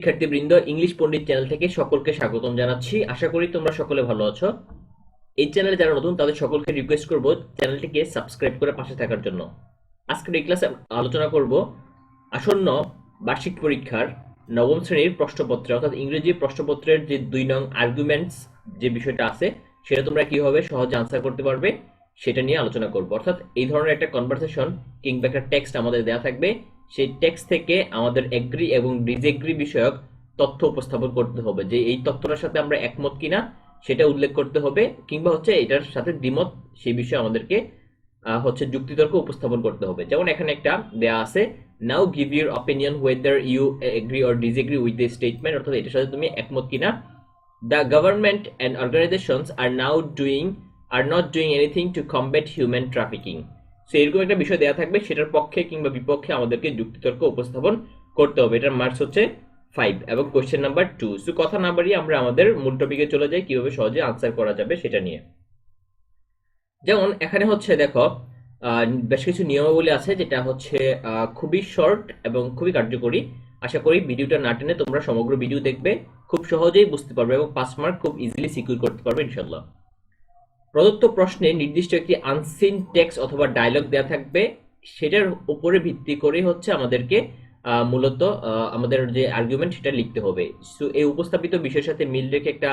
শিক্ষার্থীবৃন্দ, ইংলিশ পণ্ডিত চ্যানেল থেকে সকলকে স্বাগতম জানাচ্ছি। আশা করি তোমরা সকলে ভালো আছো। এই চ্যানেলে যারা নতুন, তাদের সকলকে রিকোয়েস্ট করব চ্যানেলটিকে সাবস্ক্রাইব করে পাশে থাকার জন্য। আজকের এই ক্লাসে আলোচনা করব আসন্ন বার্ষিক পরীক্ষার নবম শ্রেণির প্রশ্নপত্রে, অর্থাৎ ইংরেজি প্রশ্নপত্রের যে দুই নং আর্গুমেন্টস যে বিষয়টা আছে, সেটা তোমরা কীভাবে সহজে আনসার করতে পারবে, সেটা নিয়ে আলোচনা করব। অর্থাৎ এই ধরনের একটা কনভারসেশন কিংবা একটা টেক্সট আমাদের দেওয়া থাকবে। সেই টেক্সট থেকে আমাদের এগ্রি এবং ডিসএগ্রি বিষয়ক তথ্য উপস্থাপন করতে হবে। যে এই তথ্যটার সাথে আমরা একমত কিনা, সেটা উল্লেখ করতে হবে, কিংবা হচ্ছে এটার সাথে দ্বিমত, সেই বিষয়ে আমাদেরকে হচ্ছে যুক্তিতর্ক উপস্থাপন করতে হবে। যেমন এখানে একটা দেয়া আছে now give your opinion whether you agree or disagree with the statement অর্থাৎ এটার সাথে তুমি একমত কিনা। The government and organisations are now doing or not doing anything to combat human trafficking so এরকম একটা বিষয় দেওয়া থাকবে, সেটার পক্ষে কিংবা বিপক্ষে আমাদেরকে যুক্তিতর্ক উপস্থাপন করতে হবে। এটার মার্কস হচ্ছে ফাইভ এবং কোশ্চেন নাম্বার টু সো কথা না বাড়িয়ে আমরা আমাদের মূল টপিকে চলে যাই, কীভাবে সহজে আনসার করা যাবে সেটা নিয়ে। যেমন, এখানে হচ্ছে দেখো বেশ কিছু নিয়মাবলী আছে, যেটা হচ্ছে খুবই শর্ট এবং খুবই কার্যকরী। আশা করি ভিডিওটা না টেনে তোমরা সমগ্র ভিডিও দেখবে, খুব সহজেই বুঝতে পারবে এবং পাস মার্ক খুব ইজিলি সিকিউর করতে পারবে ইনশাল্লাহ প্রদত্ত প্রশ্নে নির্দিষ্ট একটি আনসিন টেক্স অথবা ডায়লগ দেওয়া থাকবে। সেটার উপরে ভিত্তি করে হচ্ছে আমাদেরকে মূলত আমাদের যে আর্গুমেন্ট সেটা লিখতে হবে। সো, এই উপস্থাপিত বিষয়ের সাথে মিল রেখে একটা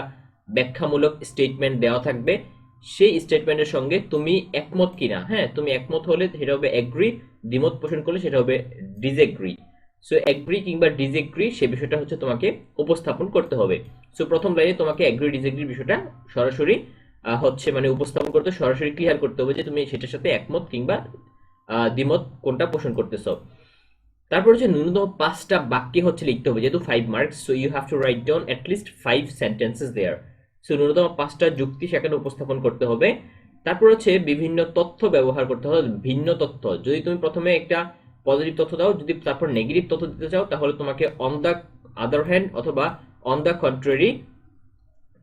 ব্যাখ্যামূলক স্টেটমেন্ট দেওয়া থাকবে। সেই স্টেটমেন্টের সঙ্গে তুমি একমত কিনা হ্যাঁ? তুমি একমত হলে সেটা হবে অ্যাগ্রি দ্বিমত পোষণ করলে সেটা হবে ডিসএগ্রি সো এগ্রি কিংবা ডিসএগ্রি সে বিষয়টা হচ্ছে তোমাকে উপস্থাপন করতে হবে। সো, প্রথম লাইনে তোমাকে অ্যাগ্রি ডিসএগ্রি বিষয়টা সরাসরি হচ্ছে মানে উপস্থাপন করতে, সরাসরি ক্লিয়ার করতে হবে যে তুমি সেটার সাথে একমত কিংবা দ্বিমত কোনটা পোষণ করতেছো। তারপর হচ্ছে ন্যূনতম পাঁচটা বাক্যে হচ্ছে লিখতে হবে, যেহেতু five marks so you have to write down at least five sentences there so ন্যূনতম পাঁচটা যুক্তি সেখানে উপস্থাপন করতে হবে। তারপর হচ্ছে বিভিন্ন তথ্য ব্যবহার করতে হবে ভিন্ন তথ্য। যদি তুমি প্রথমে একটা পজিটিভ তথ্য দাও, যদি তারপর নেগেটিভ তথ্য দিতে চাও, তাহলে তোমাকে অন দ্য আদার হ্যান্ড অথবা অন দ্য কন্ট্রারি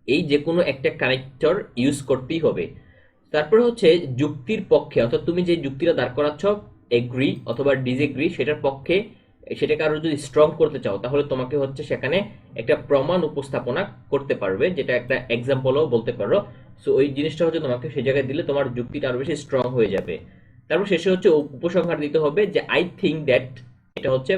এই যে কোনো একটা কানেক্টর ইউজ করতেই হবে। তারপরে হচ্ছে যুক্তির পক্ষে, অর্থাৎ তুমি যে যুক্তিটা দাঁড় করাচ্ছ এগ্রি অথবা ডিসএগ্রি সেটার পক্ষে সেটাকে আরও যদি স্ট্রং করতে চাও, তাহলে তোমাকে হচ্ছে সেখানে একটা প্রমাণ উপস্থাপনা করতে পারবে, যেটা একটা এক্সাম্পলও বলতে পারো। সো ওই জিনিসটা হচ্ছে তোমাকে সেই জায়গায় দিলে তোমার যুক্তিটা আরও বেশি স্ট্রং হয়ে যাবে। তারপর শেষে হচ্ছে উপসংহার দিতে হবে যে আই থিঙ্ক দ্যাট এটা হচ্ছে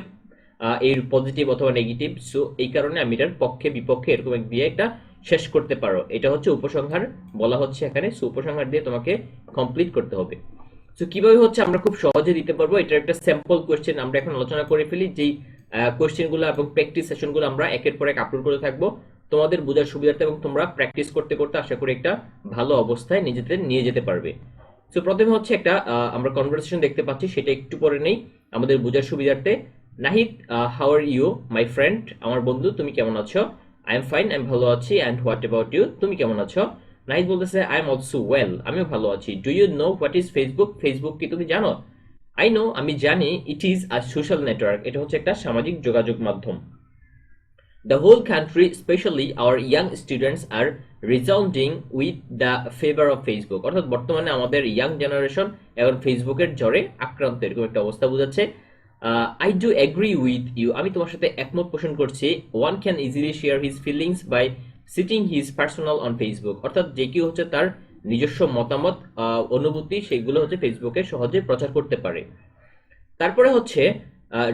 এর পজিটিভ অথবা নেগেটিভ সো এই কারণে আমি এটার পক্ষে বিপক্ষে এরকম দিয়ে একটা শেষ করতে পারো। এটা হচ্ছে উপসংহার। বলা হচ্ছে এখানে উপসংহার দিয়ে তোমাকে কমপ্লিট করতে হবে। সো কীভাবে হচ্ছে আমরা খুব সহজে দিতে পারব? এটার একটা স্যাম্পল কোয়েশ্চেন আমরা এখন আলোচনা করে ফেলি, যেই কোয়েশ্চেনগুলো এবং প্র্যাকটিস সেশনগুলো আমরা একের পর এক আপলোড করে থাকব। তোমাদের বোঝার সুবিধার্থে এবং তোমরা প্র্যাকটিস করতে করতে আশা করি একটা ভালো অবস্থায় নিজেদের নিয়ে যেতে পারবে। সো প্রথমে হচ্ছে একটা আমরা কনভারসেশন দেখতে পাচ্ছি, সেটা একটু পরে নেই। আমাদের বোঝার সুবিধার্থে, Nahid how are you my friend আমার বন্ধু, তুমি কেমন আছো? আই এম ফাইন আমি ভালো আছি অ্যান্ড হোয়াট অ্যাবাউট ইউ তুমি কেমন আছো? নাহিদ বলতেছে আই এম অলসো ওয়েল আমিও ভালো আছি। Do you know what is Facebook Facebook কি তুমি জানো? আই নো আমি জানি it is a social network এটা হচ্ছে একটা সামাজিক যোগাযোগ মাধ্যম। The whole country, especially our young students, are resounding with the favor of Facebook. অর্থাৎ বর্তমানে আমাদের ইয়াং জেনারেশন এখন ফেসবুকের জ্বরে আক্রান্ত এরকম একটা অবস্থা বোঝাচ্ছে। I do agree with you আমি তোমার সাথে একমত পোষণ করছি। One can easily share his feelings by sitting his personal on Facebook অর্থাৎ যে কেউ হচ্ছে তার নিজস্ব মতামত অনুভূতি, সেগুলো হচ্ছে ফেসবুকে সহজে প্রচার করতে পারে। তারপরে হচ্ছে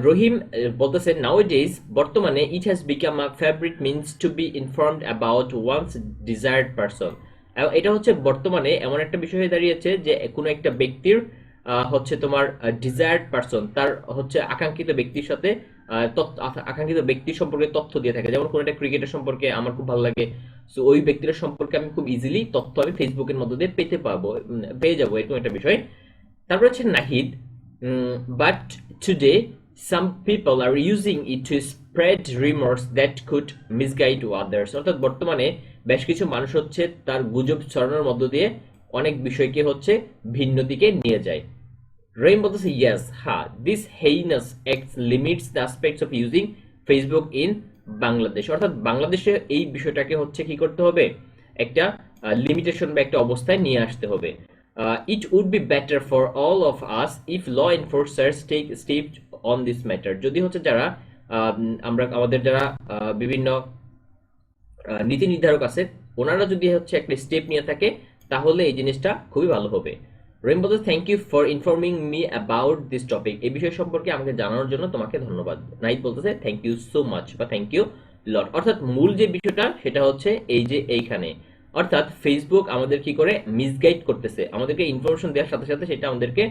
রহিম বলতেছে নাও ডেজ বর্তমানে it has become a favourite means to be informed about one's desired person এটা হচ্ছে বর্তমানে এমন একটা বিষয় হয়ে দাঁড়িয়েছে যে কোনো একটা ব্যক্তির হচ্ছে তোমার ডিজায়ার্ড পারসন তার হচ্ছে আকাঙ্ক্ষিত ব্যক্তির সাথে আকাঙ্ক্ষিত ব্যক্তি সম্পর্কে তথ্য দিয়ে থাকে। যেমন কোনো একটা ক্রিকেটের সম্পর্কে আমার খুব ভালো লাগে। সো ওই ব্যক্তির সম্পর্কে আমি খুব ইজিলি তথ্য আমি ফেসবুকের মধ্যে দিয়ে পেতে পাবো পেয়ে যাব, এরকম একটা বিষয়। তারপর হচ্ছে Nahid but today some are are it it spread spread that that misguide to others অর্থাৎ বর্তমানে বেশ কিছু মানুষ হচ্ছে তার গুজব ছড়ানোর মধ্য দিয়ে অনেক বিষয়কে হচ্ছে ভিন্ন দিকে নিয়ে যায়। রহিম বলতেছে ইয়েস হ্যাঁ this heinous ex limits the aspects of using Facebook in Bangladesh অর্থাৎ বাংলাদেশে এই বিষয়টাকে হচ্ছে কি করতে হবে? একটা লিমিটেশন বা একটা অবস্থায় নিয়ে আসতে হবে। It would be better for all of us if law enforcers take step on this matter যদি হচ্ছে যারা আমরা, আমাদের যারা বিভিন্ন নীতি নির্ধারক আছে, ওনারা যদি হচ্ছে একটা স্টেপ নিয়ে থাকে তাহলে এই জিনিসটা খুবই ভালো হবে। রহিম বলতে thank you for informing me about this topic এই বিষয় সম্পর্কে আমাকে জানানোর জন্য তোমাকে ধন্যবাদ। নাইট বলতেছে থ্যাংক ইউ সো মাচ বা থ্যাংক ইউ লট অর্থাৎ মূল যে বিষয়টা, সেটা হচ্ছে এই যে এইখানে। অর্থাৎ ফেসবুক আমাদের কি করে? মিসগাইড করতেছে। আমাদেরকে ইনফরমেশন দেওয়ার সাথে সাথে সেটা আমাদেরকে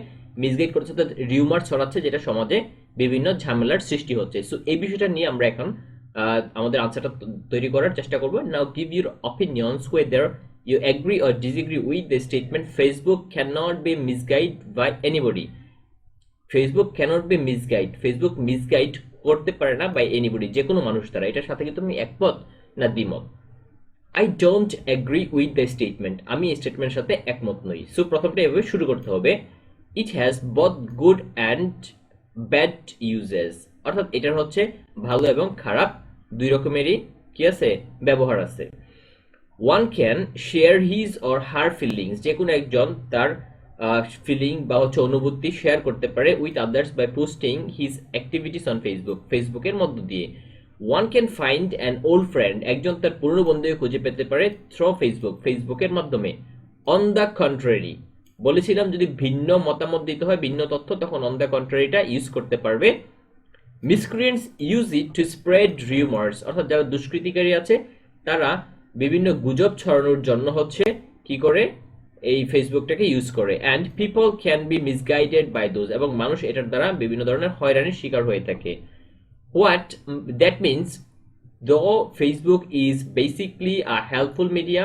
মিসগাইড করছে অর্থাৎ রিউমার ছড়াচ্ছে যেটা সমাজে বিভিন্ন ঝামেলার সৃষ্টি হচ্ছে। সো এই বিষয়টা নিয়ে আমরা এখন আমাদের আনসারটা তৈরি করার চেষ্টা করব। Now give your opinions whether you agree or disagree with the statement, Facebook cannot be misguided by anybody. Facebook cannot be misguided. Facebook misguide করতে পারে না বাই এনিবডি যে কোনো মানুষ দ্বারা। এটার সাথে কি তুমি একমত না দ্বিমত? I don't agree with the statement আমি এই স্টেটমেন্টের সাথে একমত নই। সো প্রথমটা এভাবে শুরু করতে হবে। It has both good and bad uses অর্থাৎ এটার হচ্ছে ভালো এবং খারাপ দুই রকমেরই কি আছে? ব্যবহার আছে। One can share his or her feelings যে কোনো একজন তার ফিলিং বা হচ্ছে অনুভূতি শেয়ার করতে পারে with others by posting his activities on Facebook ফেসবুকের মধ্য দিয়ে। One can find an old friend একজন তার পুরনো বন্ধুকে খুঁজে পেতে পারে থ্রো ফেসবুক ফেসবুকের মাধ্যমে। অন দ্য কন্ট্রারি বলেছিলাম যদি ভিন্ন মতামত দিতে হয়, ভিন্ন তথ্য, তখন অন দ্য কন্ট্রারিটা ইউজ করতে পারবে। Miscreants use it to spread rumours অর্থাৎ যারা দুষ্কৃতিকারী আছে, তারা বিভিন্ন গুজব ছড়ানোর জন্য হচ্ছে কি করে? এই ফেসবুকটাকে ইউজ করে। And people can be misguided by those এবং মানুষ এটার দ্বারা বিভিন্ন ধরনের হয়রানির শিকার হয়ে থাকে। What that means though Facebook is basically a helpful media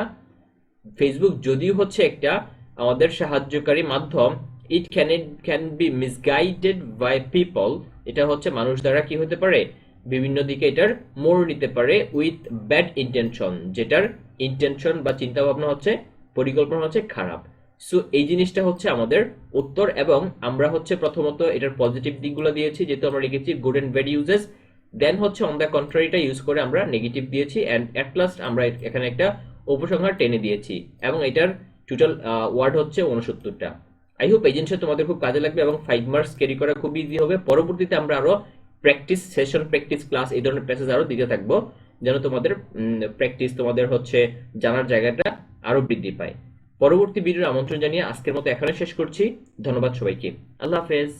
Facebook যদিও হচ্ছে একটা আমাদের সাহায্যকারী মাধ্যম it can it can be misguided by people এটা হচ্ছে মানুষ দ্বারা কি হতে পারে? বিভিন্ন দিকে এটার মোড় নিতে পারে উইথ ব্যাড ইন্টেনশন যেটার ইন্টেনশন বা চিন্তা ভাবনা হচ্ছে, পরিকল্পনা হচ্ছে খারাপ। সো এই জিনিসটা হচ্ছে আমাদের উত্তর এবং আমরা হচ্ছে প্রথমত এটার পজিটিভ দিকগুলো দিয়েছি, যেহেতু আমরা লিখেছি good and bad uses then হচ্ছে অন দ্য কন্ট্রারিটা ইউজ করে আমরা নেগেটিভ দিয়েছি অ্যান্ড অ্যাট লাস্ট আমরা এখানে একটা উপসংহার টেনে দিয়েছি, এবং এটার টোটাল ওয়ার্ড হচ্ছে উনসত্তরটা আই হোপ এই জিনিসটা তোমাদের খুব কাজে লাগবে এবং ফাইভ মার্কস ক্যারি করা খুব ইজি হবে। পরবর্তীতে আমরা আরও প্র্যাকটিস সেশন প্র্যাকটিস ক্লাস এই ধরনের প্যাসেজ আরও দিতে থাকব, যেন তোমাদের প্র্যাকটিস তোমাদের হচ্ছে জানার জায়গাটা আরও বৃদ্ধি পায়। পরবর্তী ভিডিওর আমন্ত্রণ জানিয়ে আজকের মতো এখানে শেষ করছি। ধন্যবাদ সবাইকে। আল্লাহ হাফেজ।